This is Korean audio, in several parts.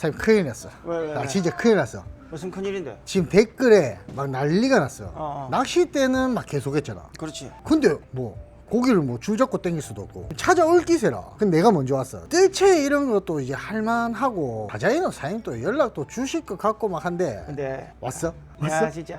사장님 큰일 났어. 왜, 왜, 나 왜? 진짜 큰일 났어. 무슨 큰일인데? 지금 댓글에 막 난리가 났어. 어, 어. 낚싯대는 막 계속했잖아. 그렇지. 근데 뭐 고기를 뭐 줄 잡고 땡길 수도 없고 찾아 올 기세라. 근데 내가 먼저 왔어. 뜰채 이런 것도 이제 할만하고 바자이는 사장님 또 연락도 주실 것 같고 막 한데 근데 왔어? 야 진짜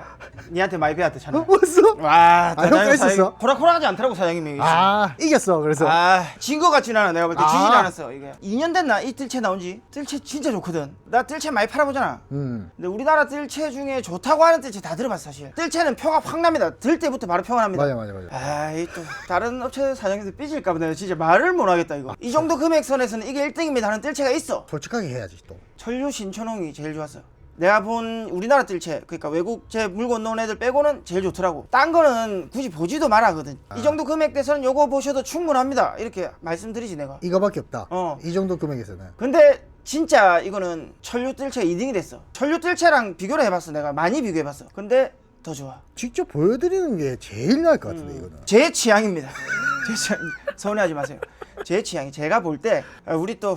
니한테 많이 배웠다 잖아. 어, 왔어? 와, 아, 형까 있었어? 호락호락하지 않더라고 사장님이. 아 이겼어. 그래서 아, 진거 같진 않아. 내가 볼 때 아. 지진 않았어. 이게 2년 됐나 이 뜰채 나온 지? 뜰채 진짜 좋거든. 나 뜰채 많이 팔아보잖아. 음. 근데 우리나라 뜰채 중에 좋다고 하는 뜰채 다 들어봤어 사실. 뜰채는 표가 확 납니다. 들 때부터 바로 표가 납니다. 맞아 맞아 맞아. 아이 또 다른 업체 사장님들 삐질까 봐 내가 진짜 말을 못 하겠다 이거. 이 정도 금액선에서는 이게 1등입니다 하는 뜰채가 있어. 솔직하게 해야지 또. 천류 신천홍이 제일 좋았어. 내가 본 우리나라 뜰채 그러니까 외국제 물건 넣은 애들 빼고는 제일 좋더라고. 딴 거는 굳이 보지도 말아거든. 이 정도 금액대에서는 요거 보셔도 충분합니다. 이렇게 말씀드리지 내가. 이거밖에 없다. 어. 이 정도 금액에서는. 근데 진짜 이거는 천류 뜰채 2등이 됐어. 천류 뜰채랑 비교를 해봤어 내가 많이 비교해봤어. 근데 더 좋아. 직접 보여드리는 게 제일 나을 것 음. 같은데 이거는. 제 취향입니다. 제 취향 서운해하지 마세요. 제 취향이 제가 볼때 아, 우리 또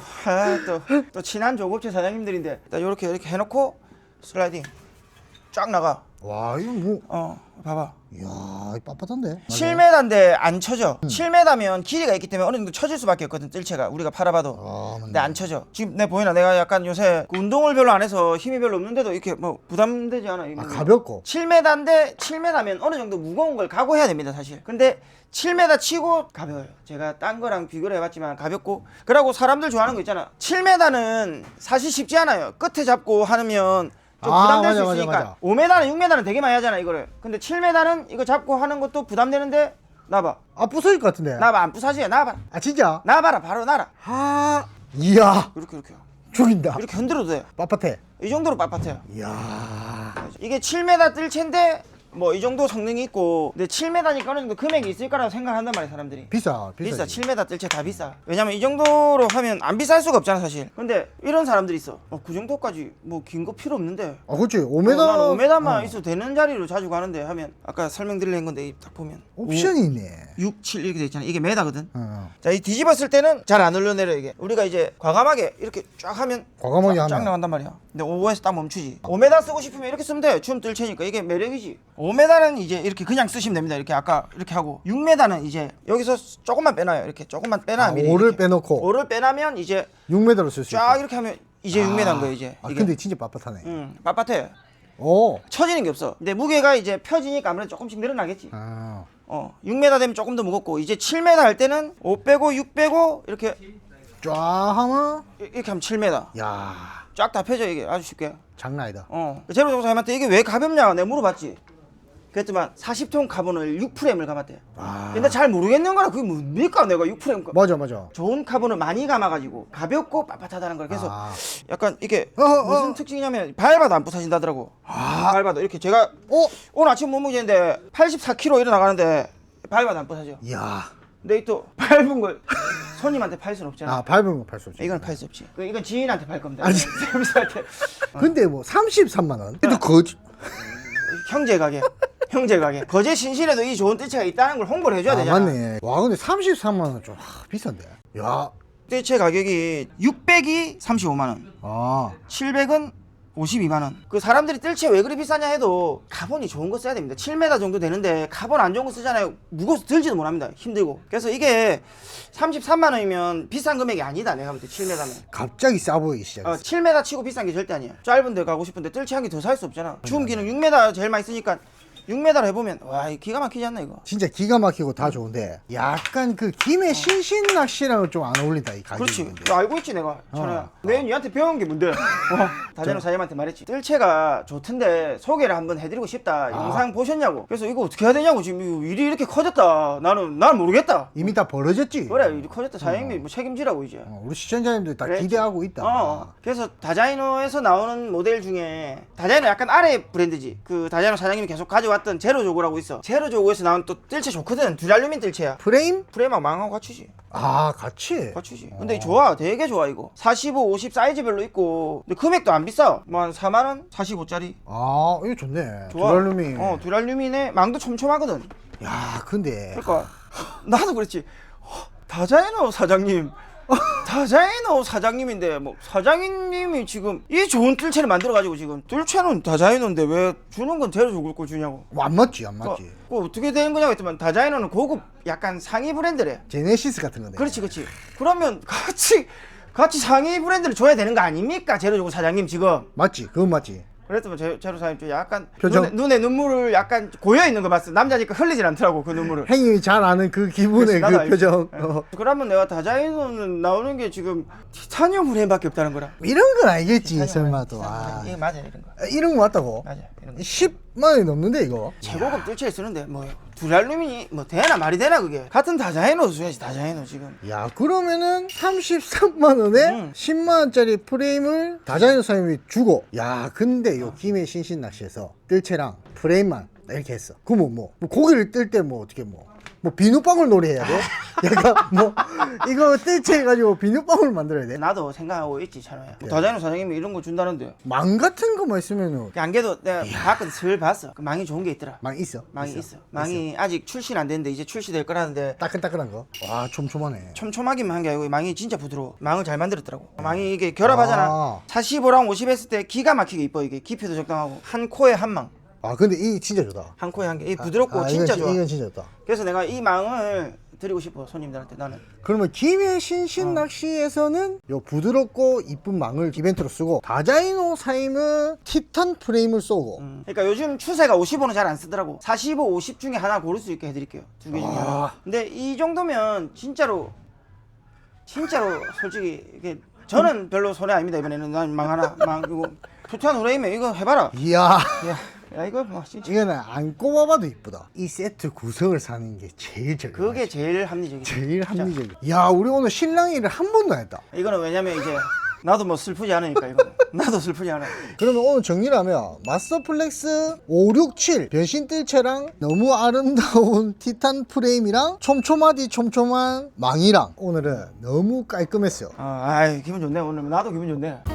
또 또 친한 조급체 사장님들인데 이렇게 이렇게 해놓고 슬라이딩 쫙 나가. 와 이거 뭐. 어 봐봐. 이야 빳빳한데. 7m인데 안 쳐져. 음. 7m면 길이가 있기 때문에 어느 정도 쳐질 수밖에 없거든 뜰채가 우리가 팔아봐도. 아 맞네. 근데 안 쳐져. 지금 내 보이나 내가 약간 요새 그 운동을 별로 안 해서 힘이 별로 없는데도 이렇게 뭐 부담되지 않아. 아 가볍고. 7m인데 7m면 어느 정도 무거운 걸 각오해야 됩니다 사실 근데 7m 치고 가벼워요 제가 딴 거랑 비교를 해봤지만 가볍고 그러고 사람들 좋아하는 거 있잖아 7m는 사실 쉽지 않아요 끝에 잡고 하면 좀 아, 부담될 맞아, 수 맞아, 있으니까 5m는 6m는 되게 많이 하잖아 이거를 근데 7m는 이거 잡고 하는 것도 부담되는데 나봐 아 부서질 것 같은데. 나봐 안 부사지야 나봐라 아 진짜. 나봐라 바로 나라 아 이야 이렇게 이렇게 죽인다. 이렇게 흔들어도 돼이 빳빳해. 정도로 빳빳해요 이야. 이게 7m 뜰 채인데 뭐 이 정도 성능이 있고 근데 7m니까 어느 정도 금액이 있을 거라고 생각한단 말이야 사람들이. 비싸 비싸 비싸. 7m 뜰채 다 비싸. 왜냐면 이 정도로 하면 안 비쌀 수가 없잖아 사실. 근데 이런 사람들이 있어. 어, 그 정도까지 뭐 긴 거 필요 없는데. 아 그렇지. 5m. 어, 나는 5m만 어. 있어도 되는 자리로 자주 가는데 하면 아까 설명드리는 건데 이딱 보면. 옵션이 있네. 6, 7 이렇게 돼 있잖아. 이게 메다거든. 어, 어. 자 이 뒤집었을 때는 잘 안 흘러내려 이게. 우리가 이제 과감하게 이렇게 쫙 하면 과감하게 쫙, 쫙 하면. 나간단 말이야. 근데 5에서 딱 멈추지. 5m 쓰고 싶으면 이렇게 쓰면 돼춤 뜰채니까. 이게 매력이지 5m는 이제 이렇게 그냥 쓰시면 됩니다 이렇게 아까 이렇게 하고 6m는 이제 여기서 조금만 빼놔요 이렇게 조금만 빼놔 아, 미리 오를 이렇게. 빼놓고. 오를 빼놔면 이제 6m로 쓸 수 있고. 쫙 이렇게 하면 이제 6m인 거예요 이제 아 이게. 근데 진짜 빳빳하네. 응 빳빳해 오. 처지는 게 없어 근데 무게가 이제 펴지니까 아무래도 조금씩 늘어나겠지 아. 어 6m 되면 조금 더 무겁고 이제 7m 할 때는 5 빼고 6 빼고 이렇게 쫙 하면 이렇게 하면 7m 야 쫙 다 펴져 이게 아주 쉽게 장난 아니다. 어 제로 정사님한테 이게 왜 가볍냐 내가 물어봤지 그랬더만 40톤 카본을 6프레임을 감았대 아. 근데 잘 모르겠는 거라 그게 뭡니까 내가 6프레임 맞아 맞아. 좋은 카본을 많이 감아가지고 가볍고 빳빳하다는 걸 그래서 아. 약간 이게 어, 어, 무슨 어. 특징이냐면 밟아도 안 부서진다더라고 밟아도 이렇게 제가 어? 오늘 아침 몸무게인데 84kg 일어나가는데 밟아도 안 부서져 이야. 근데 이또 밟은 걸 손님한테 팔 수는 없잖아 아 밟은 거 팔 수 없지. 이건 팔 수 없지 그 이건 지인한테 팔 겁니다 아니. 서비스한테 근데 뭐 33만 원. 그래도 거지. 형제 가게 형제 가게 거제 신실에도 이 좋은 뜰채가 있다는 걸 홍보를 해줘야 아 되잖아 맞네. 와 근데 33만 원 좀 비싼데. 야. 뜰채 가격이 600이 35만 원 아. 700은 52만 원. 그 사람들이 뜰채 왜 그리 비싸냐 해도 카본이 좋은 거 써야 됩니다. 7m 정도 되는데 카본 안 좋은 거 쓰잖아요. 무거워서 들지도 못합니다. 힘들고. 그래서 이게 33만 원이면 비싼 금액이 아니다. 내가 볼 때 7m면. 갑자기 싸 보이기 어, 시작했어. 7m 치고 비싼 게 절대 아니야. 짧은 데 가고 싶은데 뜰채 한 개 더 살 수 없잖아. 주음기는 6m 제일 많이 쓰니까 6m로 해보면 와, 이 기가 막히지 않나 이거. 진짜 기가 막히고 다 좋은데 약간 그 김해 신신 낚시랑은 좀 안 어울린다 이 가격이. 그렇지. 근데. 너 알고 있지 내가. 천호야. 어. 내가 니한테 배운 게 뭔데? 어, 다재노 사장님한테 말했지. 뜰채가 좋던데 소개를 한번 해드리고 싶다. 영상 보셨냐고. 그래서 이거 어떻게 해야 되냐고. 지금 이거 일이 이렇게 커졌다. 나는 난 모르겠다. 이미 다 벌어졌지. 그래 일이 커졌다. 사장님이 뭐 책임지라고 이제. 어, 우리 시청자님들 다 그래. 기대하고 있다. 어, 어. 그래서 다자이노에서 나오는 모델 중에 다자이노 약간 아래 브랜드지. 그 다자이노 사장님이 계속 가져 왔던 제로 조고라고 있어. 제로 조고에서 나온 또 뜰채 좋거든. 듀랄루민 뜰채야. 프레임? 프레임하고 망하고 갖추지. 아 같이. 갖추지. 근데 좋아. 되게 좋아 이거. 45, 50 사이즈별로 있고. 근데 금액도 안 비싸. 뭐 한 4만 원? 45짜리. 아 이거 좋네. 좋아. 듀랄루미. 어, 듀랄루민에 망도 촘촘하거든. 야 근데 그러니까 나도 그랬지. 어, 다자이노 사장님 다자이노 사장님인데 뭐 사장님이 지금 이 좋은 뜰채를 만들어가지고 지금 뜰채는 다자이노인데 왜 주는 건 대로 죽을 걸 주냐고. 뭐 안 맞지 안 그, 맞지 그 어떻게 되는 거냐고 했더만 다자이노는 고급 약간 상위 브랜드래. 제네시스 같은 건데 그렇지 그렇지. 그러면 같이 같이 상위 브랜드를 줘야 되는 거 아닙니까? 재료 주고 사장님 지금. 맞지 그건 맞지 그랬더니 제- 재료 사장님 좀 약간 표정. 눈에, 눈에 눈물을 약간 고여 있는 거 봤어. 남자니까 흘리질 않더라고 그 눈물을. 행님이 잘 아는 그 기분의 나도 그 알지. 표정 예. 어. 그러면 내가 다자이노는 나오는 게 지금 티타늄 프레임밖에 없다는 거라. 이런 건 알겠지 설마도. 이게 맞아 이런 거. 아, 이런 거 맞다고? 맞아 이런 거. 10만 원이 넘는데 이거? 최고급 뜰채 쓰는데 뭐 두랄루민이 뭐 되나 말이 되나 그게? 같은 다자이노 줘야지 다자이노 지금. 야 그러면은 33만 원에 음. 10만 원짜리 프레임을 다자이노 사장님이 주고. 야 근데 요 김해 신신 낚시에서 뜰채랑 프레임만 이렇게 했어. 그러면 뭐, 뭐 고기를 뜰 때 뭐 어떻게 뭐 뭐 비누방울 놀이 해야 돼? 얘가 뭐 이거 뜰채 해가지고 비누방울 만들어야 돼? 나도 생각하고 있지 찬호야 예. 다자이노 사장님이 이런 거 준다는데. 망 같은 거만 있으면은 그 안개도 내가 봤거든 슬 봤어. 그 망이 좋은 게 있더라. 망 있어. 망이 있어, 망이 아직 출시는 안 됐는데 이제 출시될 거라는데. 따끈따끈한 거 와 촘촘하네. 촘촘하기만 한 게 아니고 망이 진짜 부드러워. 망을 잘 만들었더라고. 망이 이게 결합하잖아. 아. 45랑 50 했을 때 기가 막히게 이뻐 이게. 깊이도 적당하고. 한 코에 한망 아 근데 이 진짜 좋다 한 코에 한 개. 이 부드럽고 아, 진짜 이건, 좋아. 이건 진짜 좋다 그래서 내가 이 망을 드리고 싶어 손님들한테 나는. 그러면 김해 신 신 낚시에서는 요 부드럽고 이쁜 망을 이벤트로 쓰고 다자이노 사임은 티탄 프레임을 쏘고 음. 그러니까 요즘 추세가 55는 잘안 쓰더라고. 45, 50 중에 하나 고를 수 있게 해드릴게요. 두 개 중에 아. 하나. 근데 이 정도면 진짜로 진짜로 솔직히 이게 저는 별로 손해 아닙니다 이번에는 난 망 하나 망 그리고 투투한 후레임에 이거 해봐라. 이야 야, 야 이거 뭐 진짜 이거는 안 꼽아봐도 이쁘다 이 세트 구성을 사는 게 제일 저기 그게 제일 합리적이죠. 제일 합리적이 야 우리 오늘 신랑 일을 한 번도 안 했다 이거는 왜냐면 이제 나도 뭐 슬프지 않으니까 이거. 나도 슬프지 않아. 그러면 오늘 정리를 하면 마스터플렉스 567 변신 뜰채랑 너무 아름다운 티탄 프레임이랑 촘촘하디 촘촘한 망이랑 오늘은 너무 깔끔했어요 아, 아이 기분 좋네 오늘 나도 기분 좋네.